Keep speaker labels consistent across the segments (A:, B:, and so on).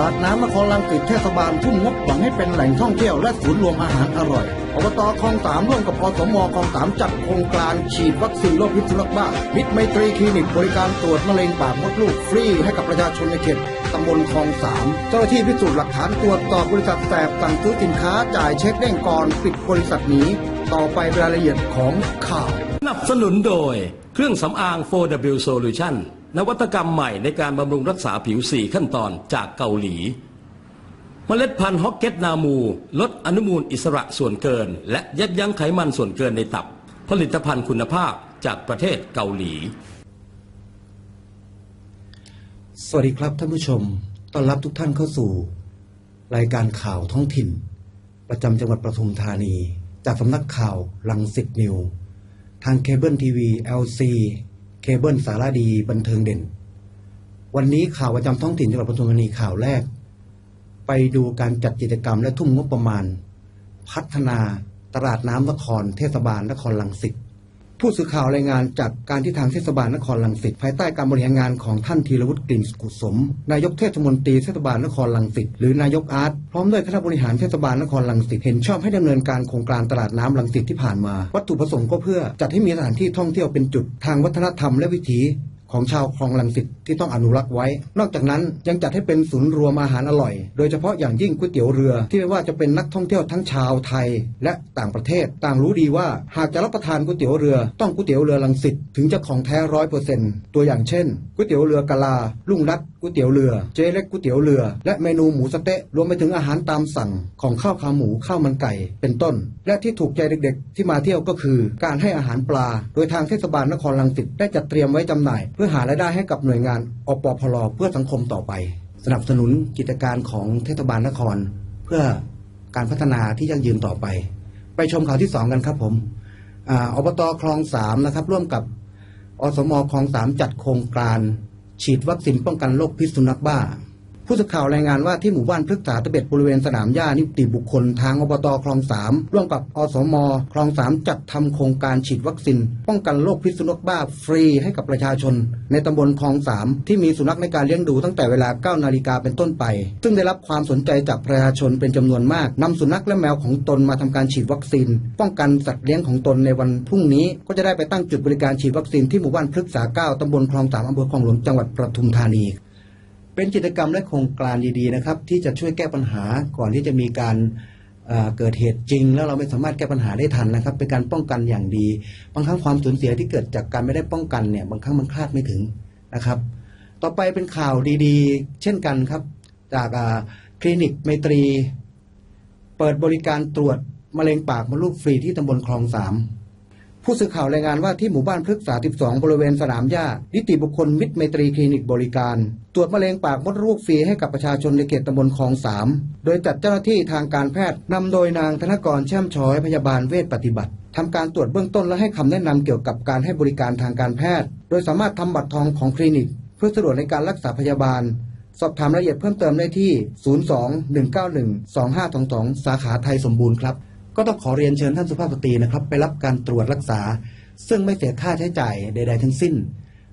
A: ลาดน้ำนครลังสิตเทศบาลทุ่มงบหวังให้เป็นแหล่งท่องเที่ยวและศูนย์รวมอาหารอร่อยอบตคลองสามร่วมกับอสมคลองสามจัดโครงการฉีดวัคซีนโรคพิษสุนัขบ้ามิตรไมตรีคลินิกบริการตรวจมะเร็งปากมดลูกฟรีให้กับประชาชนในเขตตำบลคลองสามเจ้าหน้าที่พิสูจน์หลักฐานตรวจสอบบริษัทแสบสั่งซื้อสินค้าจ่ายเช็คเด้งก่อนปิดบริษัทนี้ ต่อไปรายละเอียดของข่าว
B: สนับสนุนโดยเครื่องสำอาง 4W Solution นวัตกรรมใหม่ในการบำรุงรักษาผิว 4 ขั้นตอนจากเกาหลี เมล็ดพันธุ์ฮอกเก็ตนามู ลดอนุมูลอิสระส่วนเกิน และยับยั้งไขมันส่วนเกินในตับ ผลิตภัณฑ์คุณภาพจากประเทศเกาหลี
A: สวัสดีครับท่านผู้ชม ต้อนรับทุกท่านเข้าสู่ รายการข่าวท้องถิ่น ประจำจังหวัดปทุมธานี จากสำนักข่าวลังสิตนิว ทางเคเบิลทีวี LC เคเบิลสารดีบันเทิงเด่น วันนี้ข่าวประจำท้องถิ่นจังหวัดปทุมธานีข่าวแรก ไปดูการจัดกิจกรรมและทุ่มงบประมาณ พัฒนาตลาดน้ำนครเทศบาลนครลังสิต ผู้สื่อข่าวรายงานจากการที่ทางเทศบาลนครลังสิตภายใต้การบริหารงานของท่านธีรวุฒิกลิ่นกุศม นายกเทศมนตรีเทศบาลนครลังสิตหรือนายกอาร์ตพร้อมด้วยคณะบริหารเทศบาลนครลังสิตเห็นชอบให้ดำเนินการโครงการตลาดน้ำลังสิตที่ผ่านมา วัตถุประสงค์ก็เพื่อจัดให้มีสถานที่ท่องเที่ยวเป็นจุดทางวัฒนธรรมและวิถี ของชาวคลองลังสิตที่ต้องอนุรักษ์ไว้ นอกจากนั้นยังจัดให้เป็นศูนย์รวมอาหารอร่อย โดยเฉพาะอย่างยิ่งก๋วยเตี๋ยวเรือ ที่ไม่ว่าจะเป็นนักท่องเที่ยวทั้งชาวไทย และต่างประเทศ ต่างรู้ดีว่าหากจะรับประทานก๋วยเตี๋ยวเรือต้องก๋วยเตี๋ยวเรือลังสิตถึงจะของแท้ร้อยเปอร์เซ็นต์ตัวอย่างเช่นก๋วยเตี๋ยวเรือกะลาลุงรัตก๋วยเตี๋ยวเรือ เจเล็กก๋วยเตี๋ยวเรือ และเมนูหมูสะเต๊ะรวมไปถึงอาหารตามสั่ง ของข้าวขาหมูข้าวมันไก่ เป็นต้น และที่ถูกใจเด็กๆ ที่มาเที่ยวก็คือ การให้อาหารปลา โดยทางเทศบาลนครลังสิตได้จัดเตรียมไว้จำหน่ายเพื่อหารายได้ให้กับหน่วยงานอปพลเพื่อสังคมต่อไป สนับสนุนกิจการของเทศบาลนคร เพื่อการพัฒนาที่ยั่งยืนต่อไป ไปชมข่าวที่สองกันครับผมออบตคลองสามนะครับ ร่วมกับอสมคลองสามจัดโครงการ ฉีดวัคซีนป้องกันโรคพิษสุนัขบ้า ผู้สื่อข่าวรายงานว่าที่หมู่บ้านพฤกษาตะเบ็ดบริเวณสนามหญ้านิติบุคคลทางอบตคลองสามร่วมกับอสมคลองสามจัดทำโครงการฉีดวัคซีนป้องกันโรคพิษสุนัขบ้าฟรีให้กับประชาชน ในตำบลคลองสามที่มีสุนัขในการเลี้ยงดูตั้งแต่เวลา 9 นาฬิกาเป็นต้นไป ซึ่งได้รับความสนใจจากประชาชนเป็นจำนวนมากนำสุนัขและแมวของตนมาทำการฉีดวัคซีน ป้องกันสัตว์เลี้ยงของตนในวันพรุ่งนี้ ก็จะได้ไปตั้งจุดบริการฉีดวัคซีนที่หมู่บ้านพฤกษาเก้าตำบลคลองสามอำเภอคลองหลวงจังหวัดปทุมธานี เป็นกิจกรรมและโครงการดีๆนะครับ ที่จะช่วยแก้ปัญหาก่อนที่จะมีการเอ่อเกิดเหตุจริง แล้วเราไม่สามารถแก้ปัญหาได้ทันนะครับ เป็นการป้องกันอย่างดี บางครั้งความสูญเสียที่เกิดจากการไม่ได้ป้องกันเนี่ยบางครั้งมันคลาดไม่ถึงนะครับ ต่อไปเป็นข่าวดีๆ เช่นกันครับ จากาคลินิกไมตรี เปิดบริการตรวจมะเร็งปากมดลูกฟรีที่ตำบลคลองสาม ผู้สื่อข่าวรายงานว่าที่หมู่บ้านพฤกษา 12 บริเวณสนามหญ้า นิติบุคคลมิตรไมตรีคลินิกบริการ ตรวจมะเร็งปากมดลูกฟรีให้กับประชาชนในเขตตำบลคลองสามโดยจัดเจ้าหน้าที่ทางการแพทย์นำโดยนางธนกรแช่มช้อยพยาบาลเวชปฏิบัติทำการตรวจเบื้องต้นและให้คำแนะนำเกี่ยวกับการให้บริการทางการแพทย์ โดยสามารถทำบัตรทองของคลินิก เพื่อสะดวกในการรักษาพยาบาล สอบถามรายละเอียดเพิ่มเติมได้ที่ 02-191-2522 สาขาไทยสมบูรณ์ครับ ก็ต้องขอเรียนเชิญท่านสุภาพสตรีนะครับ ไปรับการตรวจรักษา ซึ่งไม่เสียค่าใช้จ่ายใด ๆ ทั้งสิ้น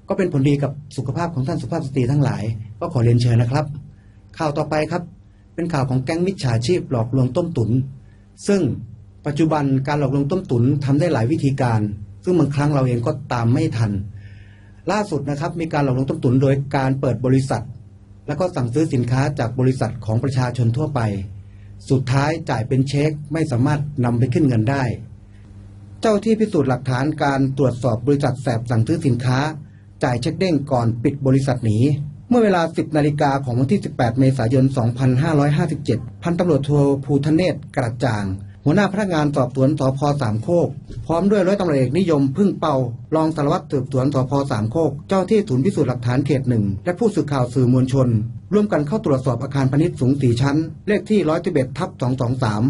A: ก็เป็นผลดีกับสุขภาพของท่านสุภาพสตรีทั้งหลาย ก็ขอเรียนเชิญนะครับ ข่าวต่อไปครับ เป็นข่าวของแก๊งมิจฉาชีพหลอกลวงต้มตุน ซึ่งปัจจุบันการหลอกลวงต้มตุนทำได้หลายวิธีการ ซึ่งบางครั้งเราเองก็ตามไม่ทัน ล่าสุดนะครับมีการหลอกลวงต้มตุนโดยการเปิดบริษัท แล้วก็สั่งซื้อสินค้าจากบริษัทของประชาชนทั่วไป สุดท้ายจ่ายเป็นเช็คไม่สามารถนำไปขึ้นเงินได้ เจ้าที่พิสูจน์หลักฐานการตรวจสอบบริษัทแสบสั่งซื้อสินค้า จ่ายเช็คเด้งก่อนปิดบริษัทหนีเมื่อเวลา 10 นาฬิกาของวันที่ 18 เมษายน 2557 พันตำรวจโทภูทะเนศกระจ่าง หัวหน้าพนักงานสอบสวนสพสามโคก พร้อมด้วยร้อยตำรวจเอกนิยมพึ่งเป่ารองสารวัตรสืบสวนสพสามโคก เจ้าที่ศูนย์พิสูจน์หลักฐานเขตหนึ่งและผู้สื่อข่าวสื่อมวลชน ร่วมกันเข้าตรวจสอบอาคารพาณิชย์สูงสี่ชั้น เลขที่111ทับสองสองสาม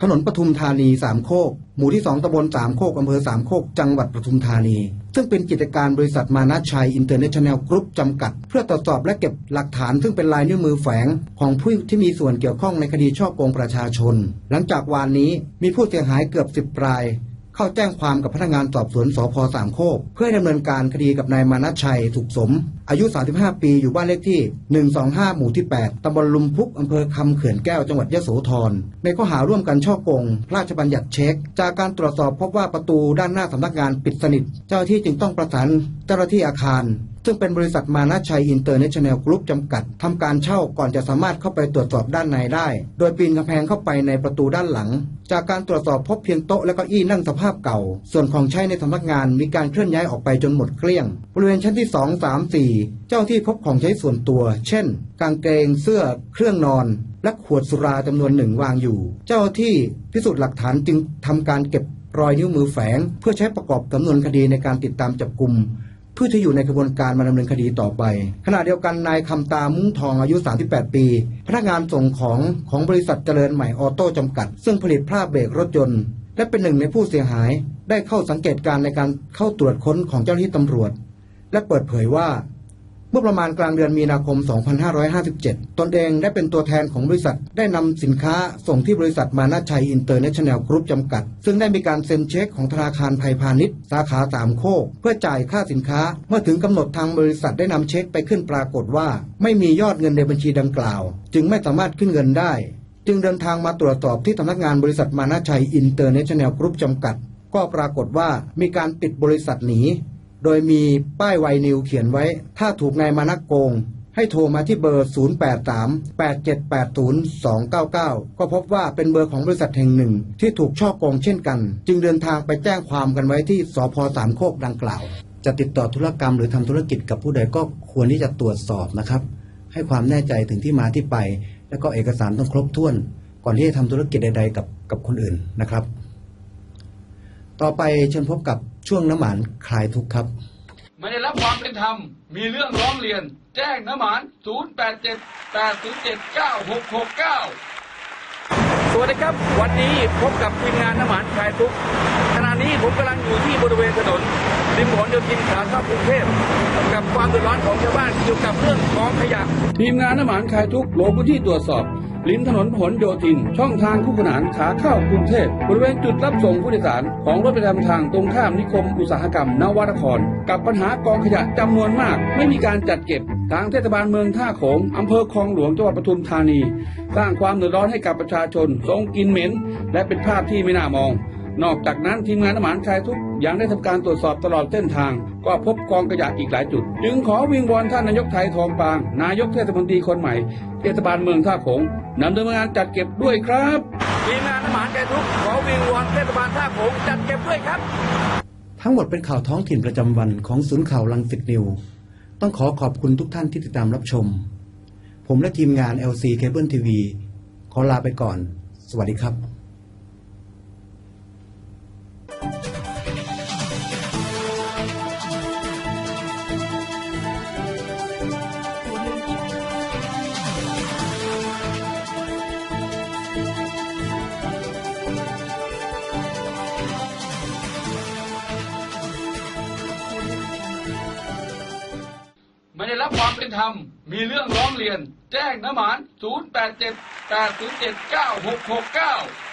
A: ถนนปทุมธานีสามโคก หมู่ที่สองตำบลสามโคก อำเภอสามโคก จังหวัดปทุมธานี ซึ่งเป็นกิจการบริษัทมานาชัยอินเตอร์เนชั่นแนลกรุ๊ปจำกัด เพื่อตรวจสอบและเก็บหลักฐาน ซึ่งเป็นลายนิ้วมือแฝง ของผู้ที่มีส่วนเกี่ยวข้องในคดีช่อโกงประชาชน หลังจากวานนี้มีผู้เสียหายเกือบสิบราย เข้าแจ้งความกับพนักงานสอบสวนสพสามโคก เพื่อให้ดำเนินการคดีกับนายมานัชชัยถูกสม อายุ 35 ปีอยู่บ้านเลขที่ 125 หมู่ที่ 8 ตำบลลุมพุกอำเภอคำเขื่อนแก้วจังหวัดยโสธรในข้อหาร่วมกันช่อโกงพระราชบัญญัติเช็ค จากการตรวจสอบพบว่าประตูด้านหน้าสำนักงานปิดสนิท เจ้าที่จึงต้องประสานเจ้าหน้าที่อาคาร ซึ่งเป็นบริษัทมานาชัยอินเตอร์เนชั่นแนลกรุ๊ปจำกัดทำการเช่าก่อนจะสามารถเข้าไปตรวจสอบด้านในได้ โดยปีนกำแพงเข้าไปในประตูด้านหลัง จากการตรวจสอบพบเพียงโต๊ะและเก้าอี้นั่งสภาพเก่า ส่วนของใช้ในสำนักงานมีการเคลื่อนย้ายออกไปจนหมดเกลี้ยง บริเวณชั้นที่ 2 3 4 เจ้าที่พบของใช้ส่วนตัว เช่น กางเกง เสื้อ เครื่องนอน และขวดสุราจำนวนหนึ่งวางอยู่ เจ้าที่พิสูจน์หลักฐานจึงทำการเก็บรอยนิ้วมือแฝง เพื่อใช้ประกอบสำนวนคดีในการติดตามจับกลุ่ม เพื่อจะอยู่ในกระบวนการมาดำเนินคดีต่อไป ขณะเดียวกันนายคำตามุ้งทองอายุ 38 ปี พนักงานส่งของของบริษัทเจริญใหม่ออโต้จำกัด ซึ่งผลิตผ้าเบรกรถยนต์ และเป็นหนึ่งในผู้เสียหาย ได้เข้าสังเกตการณ์ในการเข้าตรวจค้นของเจ้าหน้าที่ตำรวจ และเปิดเผยว่า เมื่อประมาณกลางเดือนมีนาคม 2557 ตนเองได้เป็นตัวแทนของบริษัทได้นำสินค้าส่งที่บริษัทมานาชัยอินเตอร์เนชั่นแนลกรุ๊ปจำกัด ซึ่งได้มีการเซ็นเช็คของธนาคารไทยพาณิชย์สาขาสามโคก เพื่อจ่ายค่าสินค้า เมื่อถึงกำหนดทางบริษัทได้นำเช็คไปขึ้นปรากฏว่า ไม่มียอดเงินในบัญชีดังกล่าว จึงไม่สามารถขึ้นเงินได้ จึงเดินทางมาตรวจสอบที่สำนักงานบริษัทมานาชัยอินเตอร์เนชั่นแนลกรุ๊ปจำกัด ก็ปรากฏว่ามีการปิดบริษัทหนี โดยมีป้ายไวนิวเขียนไว้ ถ้าถูกนายมานักโกง ให้โทรมาที่เบอร์ 0838780299 ก็พบว่าเป็นเบอร์ของบริษัทแห่งหนึ่ง ที่ถูกช่อโกงเช่นกัน จึงเดินทางไปแจ้งความกันไว้ที่สพสามโคกดังกล่าว จะติดต่อธุรกรรมหรือทำธุรกิจกับผู้ใดก็ควรที่จะตรวจสอบนะครับ ให้ความแน่ใจถึงที่มาที่ไป และก็เอกสารต้องครบถ้วน ก่อนที่จะทำธุรกิจใด ๆ กับกับคนอื่นนะครับ ต่อไปเชิญพบกับ ช่วงน้ำหมานคลายทุกข์ครับ
C: ไม่ได้รับความเป็นธรรม มีเรื่องร้องเรียน แจ้งน้ำหมาน 0878079669 สวัสดีครับ วันนี้พบกับทีมงานน้ำหมานคลายทุกข์ขณะนี้ผมกำลังอยู่ที่บริเวณถนนริมถนนโยธินขาเข้ากรุงเทพกับความเดือดร้อนของชาวบ้านเกี่ยวกับเรื่องกองขยะ ทีมงานน้ำหมานคลายทุกข์ลงพื้นที่ตรวจสอบ ลิมถนนผลโยธิน ช่องทางคู่ขนานขาเข้ากรุงเทพบริเวณจุดรับส่งผู้โดยสาร ของรถประจำทางตรงข้ามนิคมอุตสาหกรรมนวนคร กับปัญหากองขยะจำนวนมาก ไม่มีการจัดเก็บทางเทศบาลเมืองท่าโขงอำเภอคลองหลวงจังหวัดปทุมธานี สร้างความเดือดร้อนให้กับประชาชนทรงกลินเหม็น และเป็นภาพที่ไม่น่ามอง นอกจากนั้นทีมงานน้ำหมานคลายทุกข์ยังได้ทำการตรวจสอบตลอดเส้นทาง ก็พบกองขยะอีกหลายจุด จึงขอวิงวอนท่านนายกไทยทองปาง นายกเทศมนตรีคนใหม่ เทศบาลเมืองท่าโขงนำดำเนินงานจัดเก็บด้วยครับทีมงานน้ำหมานคลายทุกข์ขอวิงวอนเทศบาลท่าโขงจัดเก็บด้วยครับ
A: ทั้งหมดเป็นข่าวท้องถิ่นประจำวันของศูนย์ข่าวลังสิตนิวต้องขอขอบคุณทุกท่านที่ติดตามรับชม ผมและทีมงาน LC Cable TV ขอลาไปก่อน สวัสดีครับ
C: ไม่ได้รับความเป็นธรรม มีเรื่องร้องเรียน แจ้งน้ำหมาน 0878079669